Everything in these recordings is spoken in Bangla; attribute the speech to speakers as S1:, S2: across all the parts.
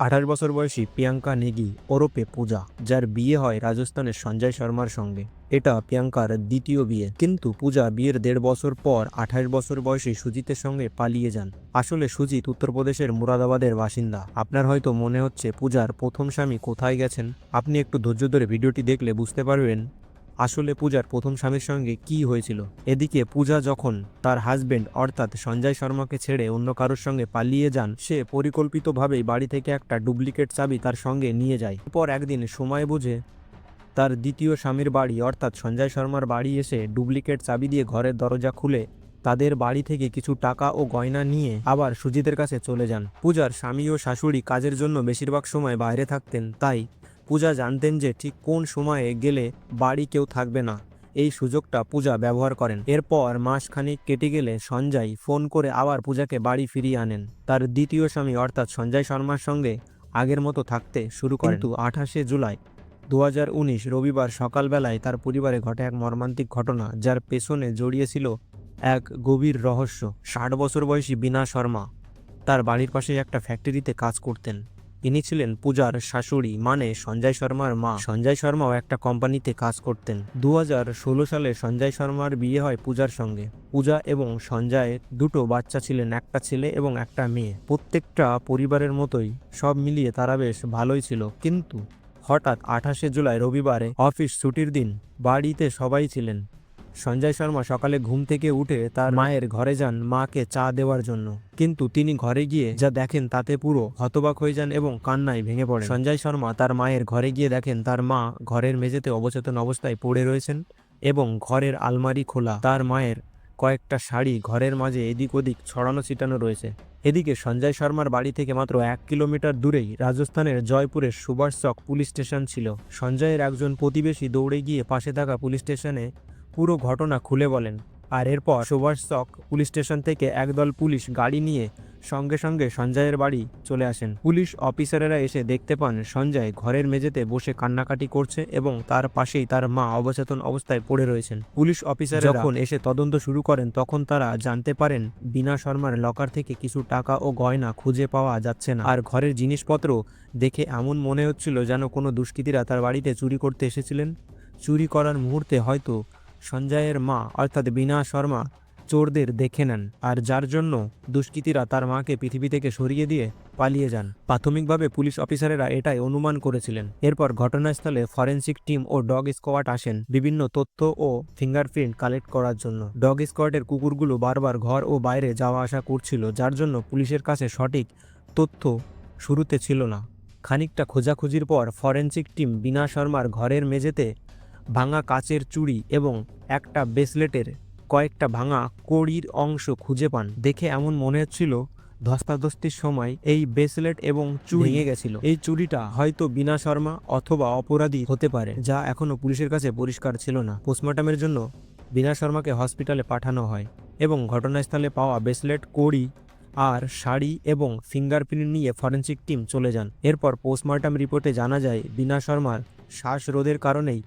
S1: আঠাশ বছর বয়সী প্রিয়াঙ্কা নেগি ওরপে পূজা, যার বিয়ে হয় রাজস্থানের সঞ্জয় শর্মার সঙ্গে। এটা প্রিয়াঙ্কার দ্বিতীয় বিয়ে। কিন্তু পূজা বিয়ের দেড় বছর পর আঠাশ বছর বয়সী সুজিতের সঙ্গে পালিয়ে যান। আসলে সুজিত উত্তরপ্রদেশের মুরাদাবাদের বাসিন্দা। আপনার হয়তো মনে হচ্ছে পূজার প্রথম স্বামী কোথায় গেছেন? আপনি একটু ধৈর্য ধরে ভিডিওটি দেখলে বুঝতে পারবেন। আসলে পূজার প্রথম স্বামীর সঙ্গে কি হয়েছিল? এদিকে পূজা যখন তার হাজবেন্ড অর্থাৎ সঞ্জয় শর্মাকে ছেড়ে অন্য কারোর সঙ্গে পালিয়ে যান, সে পরিকল্পিতভাবেই বাড়ি থেকে একটা ডুপ্লিকেট চাবি তার সঙ্গে নিয়ে যায়। পর একদিন সময় বুঝে তার দ্বিতীয় স্বামীর বাড়ি, অর্থাৎ সঞ্জয় শর্মার বাড়ি এসে ডুপ্লিকেট চাবি দিয়ে ঘরের দরজা খুলে তাদের বাড়ি থেকে কিছু টাকা ও গয়না নিয়ে আবার সুজিতের কাছে চলে যান। পূজার স্বামী ও শাশুড়ি কাজের জন্য বেশিরভাগ সময় বাইরে থাকতেন, তাই পূজা জানতেন যে ঠিক কোন সময়ে গেলে বাড়ি কেউ থাকবে না। এই সুযোগটা পূজা ব্যবহার করেন। এরপর মাসখানেক কেটে গেলে সঞ্জয় ফোন করে আবার পূজাকে বাড়ি ফিরিয়ে আনেন। তার দ্বিতীয় স্বামী অর্থাৎ সঞ্জয় শর্মার সঙ্গে আগের মতো থাকতে শুরু করেন। কিন্তু আঠাশে জুলাই দু হাজার উনিশ রবিবার সকালবেলায় তার পরিবারে ঘটে এক মর্মান্তিক ঘটনা, যার পেছনে জড়িয়েছিল এক গভীর রহস্য। ষাট বছর বয়সী বিনা শর্মা তার বাড়ির পাশে একটা ফ্যাক্টরিতে কাজ করতেন। ইনি ছিলেন পূজার শাশুড়ি মানে সঞ্জয় শর্মার মা। সঞ্জয় শর্মাও একটা কোম্পানিতে কাজ করতেন। দু হাজার ষোলো সালে সঞ্জয় শর্মার বিয়ে হয় পূজার সঙ্গে। পূজা এবং সঞ্জয় দুটো বাচ্চা ছিলেন, একটা ছেলে এবং একটা মেয়ে। প্রত্যেকটা পরিবারের মতোই সব মিলিয়ে তারা বেশ ভালোই ছিল। কিন্তু হঠাৎ আঠাশে জুলাই রবিবারে অফিস ছুটির দিন, বাড়িতে সবাই ছিলেন। সঞ্জয় শর্মা সকালে ঘুম থেকে উঠে তার মায়ের ঘরে যান মাকে চা দেওয়ার জন্য। কিন্তু তিনি ঘরে গিয়ে যা দেখেন তাতে পুরো হতবাক হয়ে যান এবং কান্নায় ভেঙে পড়েন। সঞ্জয় শর্মা তার মায়ের ঘরে গিয়ে দেখেন তার মা ঘরের মেঝেতে অবচেতন অবস্থায় পড়ে রয়েছেন এবং ঘরের আলমারি খোলা। তার মায়ের কয়েকটা শাড়ি ঘরের মাঝে এদিক ওদিক ছড়ানো ছিটানো রয়েছে। এদিকে সঞ্জয় শর্মার বাড়ি থেকে মাত্র এক কিলোমিটার দূরেই রাজস্থানের জয়পুরের সুভাষ চক পুলিশ স্টেশন ছিল। সঞ্জয়ের একজন প্রতিবেশী দৌড়ে গিয়ে পাশে থাকা পুলিশ স্টেশনে পুরো ঘটনা খুলে বলেন। আর এরপর সুভাষ চক পুলিশ স্টেশন থেকে একদল পুলিশ গাড়ি নিয়ে সঙ্গে সঙ্গে সঞ্জয়ের বাড়ি চলে আসেন। পুলিশ অফিসারেরা এসে দেখতে পান সঞ্জয় ঘরের মেঝেতে বসে কান্নাকাটি করছে এবং তার পাশেই তার মা অবচেতন অবস্থায় পড়ে রয়েছেন। পুলিশ অফিসার যখন এসে তদন্ত শুরু করেন, তখন তারা জানতে পারেন বিনা শর্মার লকার থেকে কিছু টাকা ও গয়না খুঁজে পাওয়া যাচ্ছে না। আর ঘরের জিনিসপত্র দেখে এমন মনে হচ্ছিল যেন কোনো দুষ্কৃতীরা তার বাড়িতে চুরি করতে এসেছিলেন। চুরি করার মুহূর্তে হয়তো সঞ্জয়ের মা, অর্থাৎ বিনা শর্মা, চোরদের দেখে নেন আর যার জন্য দুষ্কৃতীরা তার মাকে পৃথিবী থেকে সরিয়ে দিয়ে পালিয়ে যান। প্রাথমিকভাবে পুলিশ অফিসারেরা এটাই অনুমান করেছিলেন। এরপর ঘটনাস্থলে ফরেন্সিক টিম ও ডগ স্কোয়াড আসেন বিভিন্ন তথ্য ও ফিঙ্গারপ্রিন্ট কালেক্ট করার জন্য। ডগ স্কোয়াডের কুকুরগুলো বারবার ঘর ও বাইরে যাওয়া আসা করছিল, যার জন্য পুলিশের কাছে সঠিক তথ্য শুরুতে ছিল না। খানিকটা খোঁজাখুঁজির পর ফরেন্সিক টিম বিনা শর্মার ঘরের মেঝেতে ভাঙা কাচের চুড়ি এবং একটা ব্রেসলেটের কয়েকটা ভাঙা কড়ির অংশ খুঁজে পান। দেখে এমন মনে হচ্ছিল ধস্তাধস্তির সময় এই ব্রেসলেট এবং চুড়ি ভেঙে গেছিল। এই চুড়িটা হয়তো বিনা শর্মা অথবা অপরাধী হতে পারে যা এখনও পুলিশের কাছে পরিষ্কার ছিল না। পোস্টমর্টমের জন্য বিনা শর্মাকে হসপিটালে পাঠানো হয় এবং ঘটনাস্থলে পাওয়া ব্রেসলেট কড়ি আর শাড়ি এবং ফিঙ্গারপ্রিন্ট নিয়ে ফরেন্সিক টিম চলে যান। এরপর পোস্টমর্টম রিপোর্টে জানা যায় বিনা শর্মার শ্বাসরোধের কারণেই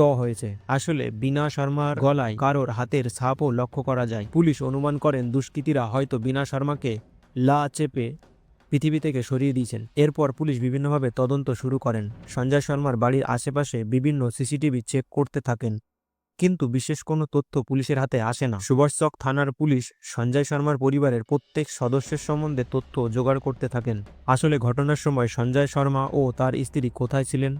S1: ত হয়েছে। আসলে বিনা শর্মার গলায় কারোর হাতের ছাপও লক্ষ্য করা যায়। পুলিশ অনুমান করেন, দুষ্কৃতীরা হয়তো বিনা শর্মাকে লা চেপে পৃথিবী থেকে সরিয়ে দিয়েছেন। এরপর পুলিশ বিভিন্নভাবে তদন্ত শুরু করেন। সঞ্জয় শর্মার বাড়ির আশেপাশে বিভিন্ন সিসিটিভি চেক করতে থাকেন। কিন্তু বিশেষ কোনো তথ্য পুলিশের হাতে আসে না। সুভাষচক থানার পুলিশ সঞ্জয় শর্মার পরিবারের প্রত্যেক সদস্যের সম্বন্ধে তথ্য জোগাড় করতে থাকেন। আসলে ঘটনার সময় সঞ্জয় শর্মা ও তার স্ত্রী কোথায় ছিলেন?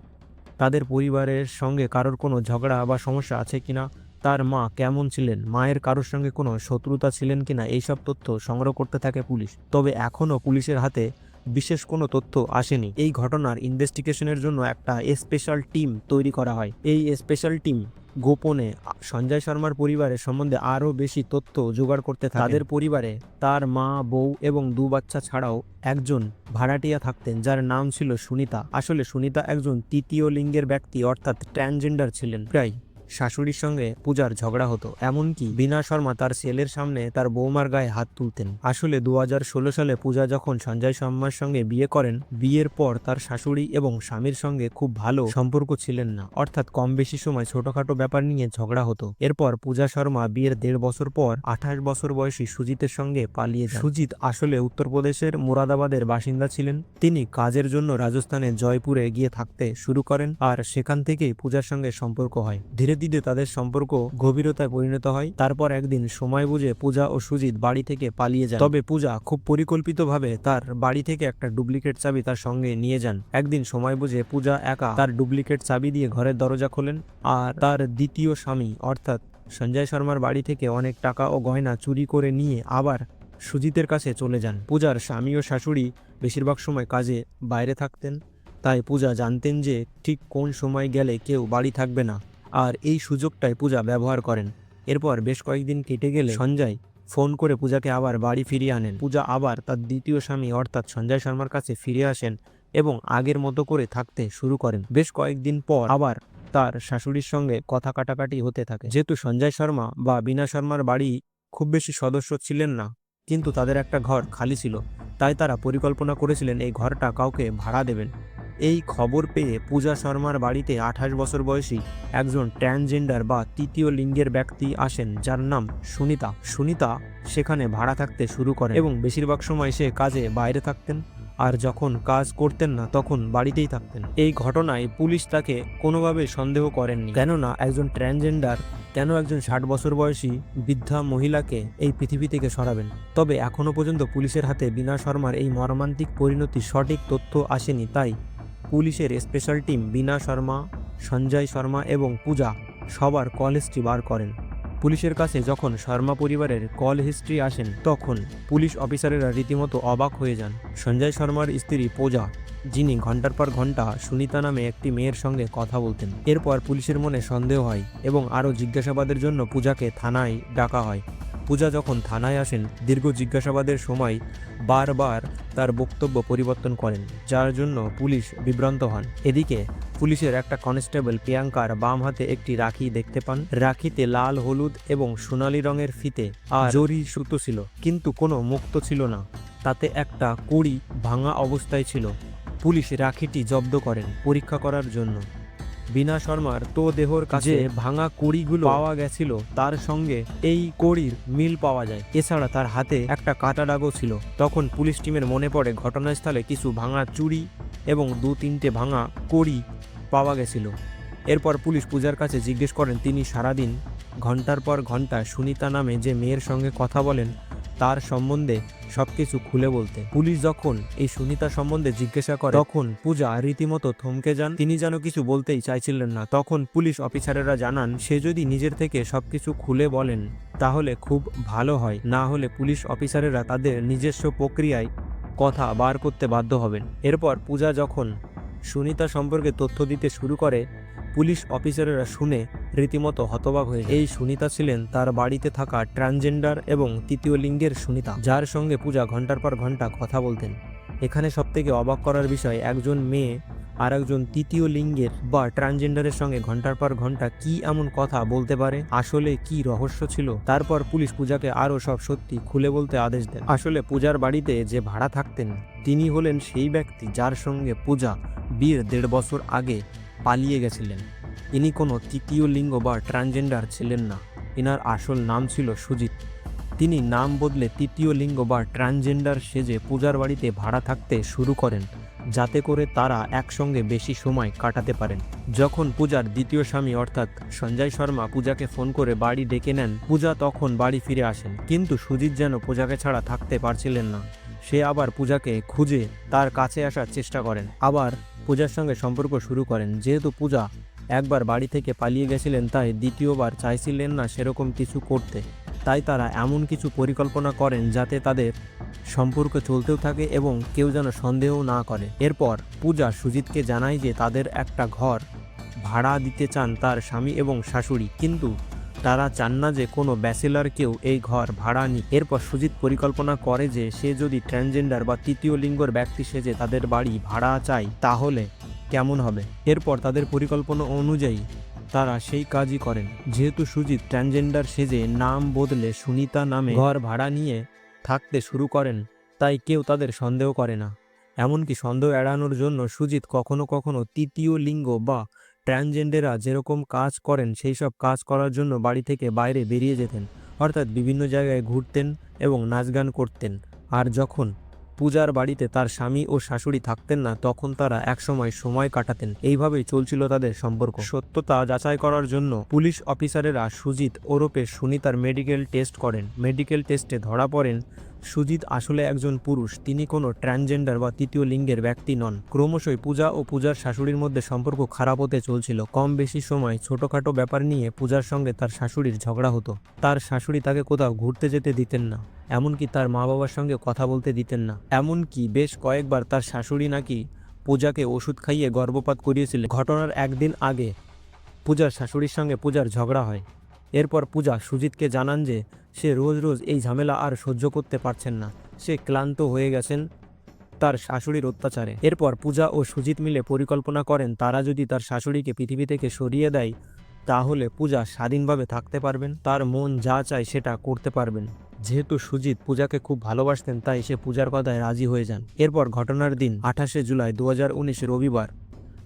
S1: তাদের পরিবারের সঙ্গে কারোর কোনো ঝগড়া বা সমস্যা আছে কিনা? তার মা কেমন ছিলেন? মায়ের কারোর সঙ্গে কোনো শত্রুতা ছিলেন কিনা? এইসব তথ্য সংগ্রহ করতে থাকে পুলিশ। তবে এখনও পুলিশের হাতে বিশেষ কোনো তথ্য আসেনি। এই ঘটনার ইনভেস্টিগেশনের জন্য একটা স্পেশাল টিম তৈরি করা হয়। এই স্পেশাল টিম গোপনে সঞ্জয় শর্মার পরিবারের সম্বন্ধে আরও বেশি তথ্য জোগাড় করতে থাকে। তাদের পরিবারে তার মা, বউ এবং দু বাচ্চা ছাড়াও একজন ভাড়াটিয়া থাকতেন, যার নাম ছিল সুনিতা। আসলে সুনিতা একজন তৃতীয় লিঙ্গের ব্যক্তি, অর্থাৎ ট্রান্সজেন্ডার ছিলেন। প্রায় শাশুড়ির সঙ্গে পূজার ঝগড়া হতো। এমনকি বিনা শর্মা তার সেলের সামনে তার বৌমার গায়ে হাত তুলতেন। আসলে দুহাজার ষোলো সালে পূজা যখন সঞ্জয় শর্মার সঙ্গে বিয়ে করেন, বিয়ের পর তার শাশুড়ি এবং স্বামীর সঙ্গে খুব ভালো সম্পর্ক ছিলেন না। অর্থাৎ কম বেশি সময় ছোটখাটো ব্যাপার নিয়ে ঝগড়া হতো। এরপর পূজা শর্মা বিয়ের দেড় বছর পর আঠাশ বছর বয়সী সুজিতের সঙ্গে পালিয়ে সুজিত আসলে উত্তরপ্রদেশের মুরাদাবাদের বাসিন্দা ছিলেন। তিনি কাজের জন্য রাজস্থানের জয়পুরে গিয়ে থাকতে শুরু করেন আর সেখান থেকেই পূজার সঙ্গে সম্পর্ক হয়। ধীরে ধীরে তাদের সম্পর্ক গভীরতায় পরিণত হয়। তারপর একদিন সময় বুঝে পূজা ও সুজিত বাড়ি থেকে পালিয়ে যান। তবে পূজা খুব পরিকল্পিতভাবে তার বাড়ি থেকে একটা ডুপ্লিকেট চাবি তার সঙ্গে নিয়ে যান। একদিন সময় বুঝে পূজা একা তার ডুপ্লিকেট চাবি দিয়ে ঘরের দরজা খোলেন আর তার দ্বিতীয় স্বামী অর্থাৎ সঞ্জয় শর্মার বাড়ি থেকে অনেক টাকা ও গয়না চুরি করে নিয়ে আবার সুজিতের কাছে চলে যান। পূজার স্বামী ও শাশুড়ি বেশিরভাগ সময় কাজে বাইরে থাকতেন। তাই পূজা জানতেন যে ঠিক কোন সময় গেলে কেউ বাড়ি থাকবে না। আর এই সুযোগটাই পূজা ব্যবহার করেন। এরপর বেশ কয়েকদিন কেটে গেলে সঞ্জয় ফোন করে পূজাকে আবার বাড়ি ফিরিয়ে আনেন। পূজা আবার তার দ্বিতীয় স্বামী অর্থাৎ সঞ্জয় শর্মার কাছে ফিরে আসেন এবং আগের মতো করে থাকতে শুরু করেন। বেশ কয়েকদিন পর আবার তার শাশুড়ির সঙ্গে কথা কাটাকাটি হতে থাকে। যেহেতু সঞ্জয় শর্মা বা বিনা শর্মার বাড়ি খুব বেশি সদস্য ছিলেন না, কিন্তু তাদের একটা ঘর খালি ছিল, তাই তারা পরিকল্পনা করেছিলেন এই ঘরটা কাউকে ভাড়া দেবেন। এই খবর পেয়ে পূজা শর্মার বাড়িতে আঠাশ বছর বয়সী একজন ট্রান্সজেন্ডার বা তৃতীয় লিঙ্গের ব্যক্তি আসেন, যার নাম সুনিতা। সুনিতা সেখানে ভাড়া থাকতে শুরু করেন এবং বেশিরভাগ সময় সে কাজে বাইরে থাকতেন আর যখন কাজ করতেন না, তখন বাড়িতেই থাকতেন। এই ঘটনায় পুলিশ তাকে কোনোভাবে সন্দেহ করেননি। কেননা একজন ট্রান্সজেন্ডার কেন একজন ষাট বছর বয়সী বৃদ্ধা মহিলাকে এই পৃথিবী থেকে সরাবেন? তবে এখনও পর্যন্ত পুলিশের হাতে বিনা শর্মার এই মর্মান্তিক পরিণতি সঠিক তথ্য আসেনি, তাই পুলিশের স্পেশাল টিম বিনা শর্মা, সঞ্জয় শর্মা এবং পূজা সবার কল হিস্ট্রি বার করেন। পুলিশের কাছে যখন শর্মা পরিবারের কল হিস্ট্রি আসেন, তখন পুলিশ অফিসারেরা রীতিমতো অবাক হয়ে যান। সঞ্জয় শর্মার স্ত্রী পূজা, যিনি ঘণ্টার পর ঘণ্টা সুনিতা নামে একটি মেয়ের সঙ্গে কথা বলতেন। এরপর পুলিশের মনে সন্দেহ হয় এবং আরও জিজ্ঞাসাবাদের জন্য পূজাকে থানায় ডাকা হয়। পূজা যখন থানায় আসেন, দীর্ঘ জিজ্ঞাসাবাদের সময় বারবার তার বক্তব্য পরিবর্তন করেন, যার জন্য পুলিশ বিভ্রান্ত হন। এদিকে পুলিশের একটা কনস্টেবল প্রিয়াঙ্কার বাম হাতে একটি রাখি দেখতে পান। রাখিতে লাল, হলুদ এবং সোনালী রঙের ফিতে আর জরি সুতো ছিল, কিন্তু কোনো মুক্ত ছিল না। তাতে একটা কুড়ি ভাঙা অবস্থায় ছিল। পুলিশ রাখিটি জব্দ করেন পরীক্ষা করার জন্য। বিনা শর্মার তো দেহর কাছে ভাঙা কড়িগুলো পাওয়া গেছিল তার সঙ্গে এই কড়ির মিল পাওয়া যায়। এছাড়া তার হাতে একটা কাটা দাগও ছিল। তখন পুলিশ টিমের মনে পড়ে ঘটনাস্থলে কিছু ভাঙা চুড়ি এবং দু তিনটে ভাঙা কড়ি পাওয়া গেছিল। এরপর পুলিশ পূজার কাছে জিজ্ঞেস করেন তিনি সারাদিন ঘণ্টার পর ঘণ্টা সুনিতা নামে যে মেয়ের সঙ্গে কথা বলেন তার সম্বন্ধে সবকিছু খুলে বলতে। পুলিশ যখন এই সুনিতা সম্বন্ধে জিজ্ঞাসা করে, তখন পূজা রীতিমতো থমকে যান। তিনি যেন কিছু বলতেই চাইছিলেন না। তখন পুলিশ অফিসারেরা জানান, সে যদি নিজের থেকে সবকিছু খুলে বলেন, তাহলে খুব ভালো হয়। না হলে পুলিশ অফিসারেরা তাদের নিজস্ব প্রক্রিয়ায় কথা বার করতে বাধ্য হবেন। এরপর পূজা যখন সুনিতা সম্পর্কে তথ্য দিতে শুরু করে পুলিশ অফিসারেরা শুনে রীতিমতো হতবাক হয়ে এই সুনিতা ছিলেন তার বাড়িতে থাকা ট্রান্সজেন্ডার এবং তৃতীয় লিঙ্গের সুনিতা, যার সঙ্গে পূজা ঘণ্টার পর ঘণ্টা কথা বলতেন। এখানে সবথেকে অবাক করার বিষয়, একজন মেয়ে আর একজন তৃতীয় লিঙ্গের বা ট্রান্সজেন্ডারের সঙ্গে ঘণ্টার পর ঘণ্টা কি এমন কথা বলতে পারে, আসলে কি রহস্য ছিল, তারপর পুলিশ পূজাকে আরও সব সত্যি খুলে বলতে আদেশ দেন। আসলে পূজার বাড়িতে যে ভাড়া থাকতেন, তিনি হলেন সেই ব্যক্তি যার সঙ্গে পূজা বিয়ের দেড় বছর আগে পালিয়ে গেছিলেন। ইনি কোনো তৃতীয় লিঙ্গ বা ট্রান্সজেন্ডার ছিলেন না। এনার আসল নাম ছিল সুজিত। তিনি নাম বদলে তৃতীয় লিঙ্গ বা ট্রান্সজেন্ডার সেজে পূজার বাড়িতে ভাড়া থাকতে শুরু করেন, যাতে করে তারা একসঙ্গে বেশি সময় কাটাতে পারেন। যখন পূজার দ্বিতীয় স্বামী অর্থাৎ সঞ্জয় শর্মা পূজাকে ফোন করে বাড়ি ডেকে নেন, পূজা তখন বাড়ি ফিরে আসেন। কিন্তু সুজিত যেন পূজাকে ছাড়া থাকতে পারছিলেন না, সে আবার পূজাকে খুঁজে তার কাছে আসার চেষ্টা করেন। আবার পূজার সঙ্গে সম্পর্ক শুরু করেন। যেহেতু পূজা একবার বাড়ি থেকে পালিয়ে গেছিলেন, তাই দ্বিতীয়বার চাইছিলেন না সেরকম কিছু করতে। তাই তারা এমন কিছু পরিকল্পনা করেন যাতে তাদের সম্পর্ক চলতেও থাকে এবং কেউ যেন সন্দেহ না করে। এরপর পূজা সুজিতকে জানায় যে তাদের একটা ঘর ভাড়া দিতে চান তার স্বামী এবং শাশুড়ি। কিন্তু তারা চান না যে কোনো ব্যাচেলার কেউ এই ঘর ভাড়া নিক। এরপর সুজিত পরিকল্পনা করে যে সে যদি ট্রান্সজেন্ডার বা তৃতীয় লিঙ্গর ব্যক্তি সেজে তাদের বাড়ি ভাড়া চায়, তাহলে কেমন হবে? এরপর তাদের পরিকল্পনা অনুযায়ী তারা সেই কাজই করেন। যেহেতু সুজিত ট্রানজেন্ডার সেজে নাম বদলে সুনিতা নামে ঘর ভাড়া নিয়ে থাকতে শুরু করেন, তাই কেউ তাদের সন্দেহ করে না। এমনকি সন্দেহ এড়ানোর জন্য সুজিত কখনো কখনো তৃতীয় লিঙ্গ বা ট্রানজেন্ডেরা যেরকম কাজ করেন, সেই সব কাজ করার জন্য বাড়ি থেকে বাইরে বেরিয়ে যেতেন। অর্থাৎ বিভিন্ন জায়গায় ঘুরতেন এবং নাচ গান করতেন। আর যখন পূজার বাড়িতে তার স্বামী ও শাশুড়ি থাকতেন না, তখন তারা একসময় সময় কাটাতেন। এইভাবেই চলছিল তাদের সম্পর্ক। সত্যতা যাচাই করার জন্য পুলিশ অফিসারেরা সুজিত ওরপে সুনিতার মেডিকেল টেস্ট করেন। মেডিকেল টেস্টে ধরা পড়েন সুজিত আসলে একজন পুরুষ, তিনি কোনো ট্রান্সজেন্ডার বা তৃতীয় লিঙ্গের ব্যক্তি নন। ক্রমশই পূজা ও পূজার শাশুড়ির মধ্যে সম্পর্ক খারাপ হতে চলছিল। কম বেশি সময় ছোটোখাটো ব্যাপার নিয়ে পূজার সঙ্গে তার শাশুড়ির ঝগড়া হতো। তার শাশুড়ি তাকে কোথাও ঘুরতে যেতে দিতেন না, এমনকি তার মা বাবার সঙ্গে কথা বলতে দিতেন না। এমনকি বেশ কয়েকবার তার শাশুড়ি নাকি পূজাকে ওষুধ খাইয়ে গর্ভপাত করিয়েছিলেন ঘটনার একদিন আগে পূজার শাশুড়ির সঙ্গে পূজার ঝগড়া হয়। এরপর পূজা সুজিতকে জানান যে, সে রোজ রোজ এই ঝামেলা আর সহ্য করতে পারছেন না। সে ক্লান্ত হয়ে গেছেন তার শাশুড়ির অত্যাচারে। এরপর পূজা ও সুজিত মিলে পরিকল্পনা করেন, তারা যদি তার শাশুড়িকে পৃথিবী থেকে সরিয়ে দেয়, তাহলে পূজা স্বাধীনভাবে থাকতে পারবেন। তার মন যা চায় সেটা করতে পারবেন। যেহেতু সুজিত পূজাকে খুব ভালোবাসতেন, তাই সে পূজার কথায় রাজি হয়ে যান। এরপর ঘটনার দিন, আঠাশে জুলাই দু হাজার উনিশ রবিবার।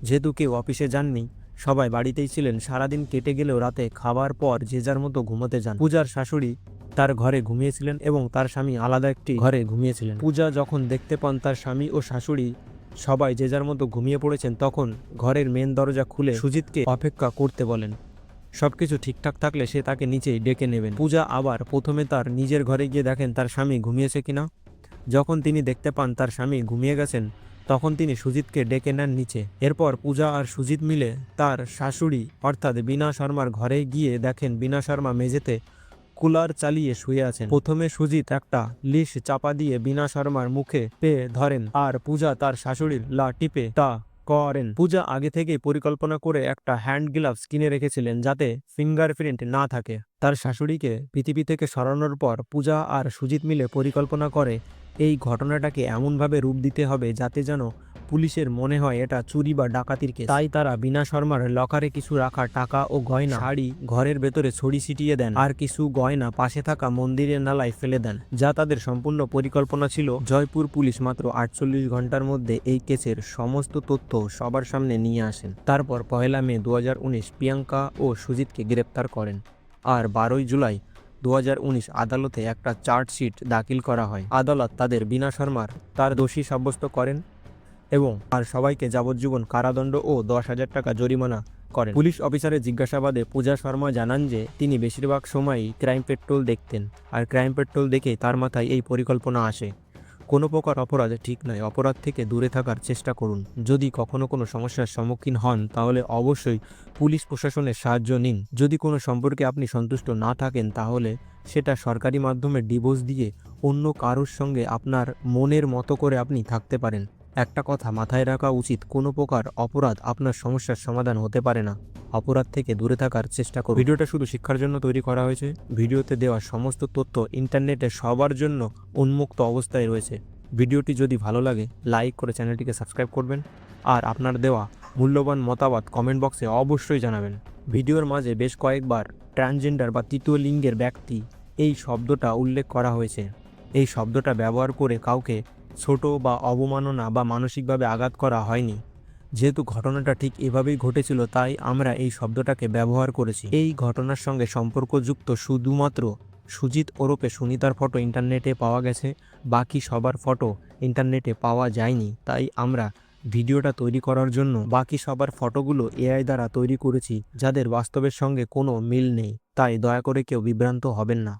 S1: যেহেতু কেউ অফিসে যাননি সবাই বাড়িতেই ছিলেন। সারাদিন কেটে গেলেও রাতে খাবার পর যে যার মতো ঘুমোতে যান। পূজার শাশুড়ি তার ঘরে ঘুমিয়েছিলেন এবং তার স্বামী আলাদা একটি ঘরে ঘুমিয়েছিলেন। পূজা যখন দেখতে পান তার স্বামী ও শাশুড়ি সবাই যে যার মতো ঘুমিয়ে পড়েছেন, তখন ঘরের মেন দরজা খুলে সুজিতকে অপেক্ষা করতে বলেন। সবকিছু ঠিকঠাক থাকলে সে তাকে নিচেই ডেকে নেবেন। পূজা আবার প্রথমে তার নিজের ঘরে গিয়ে দেখেন তার স্বামী ঘুমিয়েছে কিনা। যখন তিনি দেখতে পান তার স্বামী ঘুমিয়ে গেছেন তখন তিনি সুজিতকে ডেকে নেন নিচে। এরপর পূজা আর সুজিত মিলে তার শাশুড়ি, অর্থাৎ বিনা শর্মার ঘরে গিয়ে দেখেন বিনা শর্মা মেঝেতে কুলার চালিয়ে শুয়ে আছেন। প্রথমে সুজিত একটা লিশ চাপা দিয়ে বিনা শর্মার মুখে পেয়ে ধরেন আর পূজা তার শাশুড়ির লা টিপে তা করেন। পূজা আগে থেকেই পরিকল্পনা করে একটা হ্যান্ড গ্লাভস কিনে রেখেছিলেন যাতে ফিঙ্গারপ্রিন্ট না থাকে। তার শাশুড়িকে পৃথিবী থেকে সরানোর পর পূজা আর সুজিত মিলে পরিকল্পনা করে, এই ঘটনাটাকে এমনভাবে রূপ দিতে হবে যাতে যেন পুলিশের মনে হয় এটা চুরি বা ডাকাতির কেস। তাই তারা বিনা শর্মার লকারে কিছু রাখা টাকা ও গয়না, শাড়ি, ঘরের ভেতরে ছড়ি ছিটিয়ে দেন আর কিছু গয়না পাশে থাকা মন্দিরের নালায় ফেলে দেন, যা তাদের সম্পূর্ণ পরিকল্পনা ছিল। জয়পুর পুলিশ মাত্র আটচল্লিশ ঘণ্টার মধ্যে এই কেসের সমস্ত তথ্য সবার সামনে নিয়ে আসেন। তারপর পয়লা মে দু হাজার উনিশ প্রিয়াঙ্কা ও সুজিতকে গ্রেপ্তার করেন আর বারোই জুলাই দু হাজার উনিশ আদালতে একটা চার্জশিট দাখিল করা হয়। আদালত তাদের বিনা শর্মার তার দোষী সাব্যস্ত করেন এবং আর সবাইকে যাবজ্জীবন কারাদণ্ড ও দশ হাজার টাকা জরিমানা করেন। পুলিশ অফিসারের জিজ্ঞাসাবাদে পূজা শর্মা জানান যে, তিনি বেশিরভাগ সময়ই ক্রাইম পেট্রোল দেখতেন আর ক্রাইম পেট্রোল দেখে তার মাথায় এই পরিকল্পনা আসে। কোনো প্রকার অপরাধ ঠিক নয়, অপরাধ থেকে দূরে থাকার চেষ্টা করুন। যদি কখনো কোনো সমস্যার সম্মুখীন হন, তাহলে অবশ্যই পুলিশ প্রশাসনের সাহায্য নিন। যদি কোনো সম্পর্কে আপনি সন্তুষ্ট না থাকেন, তাহলে সেটা সরকারি মাধ্যমে ডিভোর্স দিয়ে অন্য কারোর সঙ্গে আপনার মনের মতো করে আপনি থাকতে পারেন। একটা কথা মাথায় রাখা উচিত, কোনো প্রকার অপরাধ আপনার সমস্যার সমাধান হতে পারে না। অপরাধ থেকে দূরে থাকার চেষ্টা করুন। ভিডিওটা শুধু শিক্ষার জন্য তৈরি করা হয়েছে। ভিডিওতে দেওয়া সমস্ত তথ্য ইন্টারনেটে সবার জন্য উন্মুক্ত অবস্থায় রয়েছে। ভিডিওটি যদি ভালো লাগে, লাইক করে চ্যানেলটিকে সাবস্ক্রাইব করবেন। আর আপনার দেওয়া মূল্যবান মতামত কমেন্ট বক্সে অবশ্যই জানাবেন। ভিডিওর মাঝে বেশ কয়েকবার ট্রান্সজেন্ডার বা তৃতীয় লিঙ্গের ব্যক্তি এই শব্দটা উল্লেখ করা হয়েছে। এই শব্দটা ব্যবহার করে কাউকে ছোট বা অবমাননা বা মানসিকভাবে আঘাত করা হয়নি। যেহেতু ঘটনাটা ঠিক এভাবেই ঘটেছিল, তাই আমরা এই শব্দটাকে ব্যবহার করেছি। এই ঘটনার সঙ্গে সম্পর্কযুক্ত শুধুমাত্র সুজিত ওরপে সুনিতার ফটো ইন্টারনেটে পাওয়া গেছে, বাকি সবার ফটো ইন্টারনেটে পাওয়া যায়নি। তাই আমরা ভিডিওটা তৈরি করার জন্য বাকি সবার ফটোগুলো এআই দ্বারা তৈরি করেছি, যাদের বাস্তবের সঙ্গে কোনো মিল নেই। তাই দয়া করে কেউ বিভ্রান্ত হবেন না।